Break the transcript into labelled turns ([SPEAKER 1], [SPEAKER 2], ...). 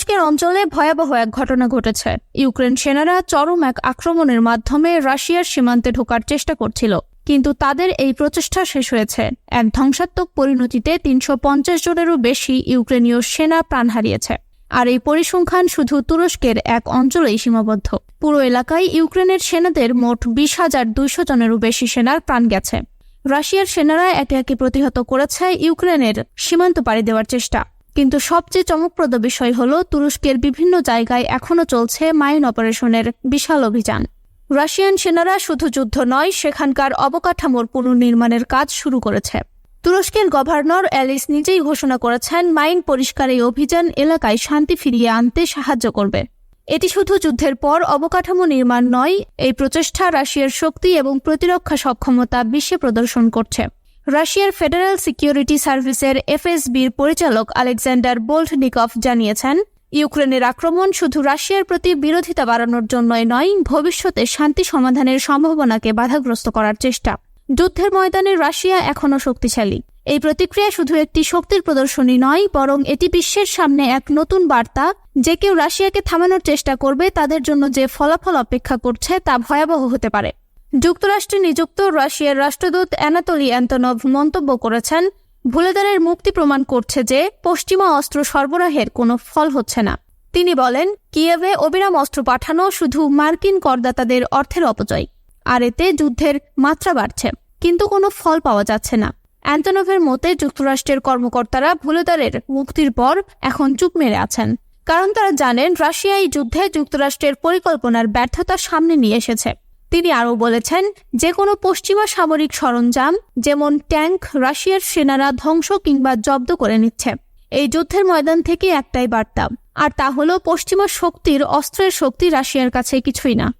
[SPEAKER 1] তুরস্কের অঞ্চলে ভয়াবহ এক ঘটনা ঘটেছে। ইউক্রেন সেনারা চরম এক আক্রমণের মাধ্যমে রাশিয়ার সীমান্তে ঢোকার চেষ্টা করছিল, কিন্তু তাদের এই প্রচেষ্টা শেষ হয়েছে। এক ধ্বংসাত্মক পরিণতিতে তিনশো পঞ্চাশ জনেরও বেশি ইউক্রেনীয় সেনা প্রাণ হারিয়েছে। আর এই পরিসংখ্যান শুধু তুরস্কের এক অঞ্চলেই সীমাবদ্ধ। পুরো এলাকায় ইউক্রেনের সেনাদের মোট বিশ হাজার দুইশো জনেরও বেশি সেনার প্রাণ গেছে। রাশিয়ার সেনারা একে একে প্রতিহত করেছে ইউক্রেনের সীমান্ত পাড়ি দেওয়ার চেষ্টা। কিন্তু সবচেয়ে চমকপ্রদ বিষয় হল তুরস্কের বিভিন্ন জায়গায় এখনও চলছে মাইন অপারেশনের বিশাল অভিযান। রাশিয়ান সেনারা শুধু যুদ্ধ নয়, সেখানকার অবকাঠামোর পুনর্নির্মাণের কাজ শুরু করেছে। তুরস্কের গভর্নর অ্যালিস নিজেই ঘোষণা করেছেন, মাইন পরিষ্কার এই অভিযান এলাকায় শান্তি ফিরিয়ে আনতে সাহায্য করবে। এটি শুধু যুদ্ধের পর অবকাঠামো নির্মাণ নয়, এই প্রচেষ্টা রাশিয়ার শক্তি এবং প্রতিরক্ষা সক্ষমতা বিশ্বে প্রদর্শন করছে। রাশিয়ার ফেডারেল সিকিউরিটি সার্ভিসের এফএসবির পরিচালক আলেকজান্ডার বোল্টনিকভ জানিয়েছেন, ইউক্রেনের আক্রমণ শুধু রাশিয়ার প্রতি বিরোধিতা বাড়ানোর জন্যই নয়, ভবিষ্যতে শান্তি সমাধানের সম্ভাবনাকে বাধাগ্রস্ত করার চেষ্টা। যুদ্ধের ময়দানে রাশিয়া এখনও শক্তিশালী। এই প্রতিক্রিয়া শুধু একটি শক্তির প্রদর্শনী নয়, বরং এটি বিশ্বের সামনে এক নতুন বার্তা, যে কেউ রাশিয়াকে থামানোর চেষ্টা করবে, তাদের জন্য যে ফলাফল অপেক্ষা করছে তা ভয়াবহ হতে পারে। যুক্তরাষ্ট্রে নিযুক্ত রাশিয়ার রাষ্ট্রদূত অ্যানাতলি অ্যান্তনভ মন্তব্য করেছেন, ভুলেদারের মুক্তি প্রমাণ করছে যে পশ্চিমা অস্ত্র সরবরাহের কোনো ফল হচ্ছে না। তিনি বলেন, কিয়েভে অবিরাম অস্ত্র পাঠানো শুধু মার্কিন করদাতাদের অর্থের অপচয়, আর এতে যুদ্ধের মাত্রা বাড়ছে, কিন্তু কোনো ফল পাওয়া যাচ্ছে না। অ্যান্তনোভের মতে, যুক্তরাষ্ট্রের কর্মকর্তারা ভুলেদারের মুক্তির পর এখন চুপ মেরে আছেন, কারণ তারা জানেন, রাশিয়া এই যুদ্ধে যুক্তরাষ্ট্রের পরিকল্পনার ব্যর্থতা সামনে নিয়ে এসেছে। তিনি আরও বলেছেন যে কোনো পশ্চিমা সামরিক সরঞ্জাম, যেমন ট্যাঙ্ক, রাশিয়ার সেনারা ধ্বংস কিংবা জব্দ করে নিচ্ছে। এই যুদ্ধের ময়দান থেকে একটাই বার্তা, আর তা হলো পশ্চিমা শক্তির, অস্ত্রের শক্তি রাশিয়ার কাছে কিছুই না।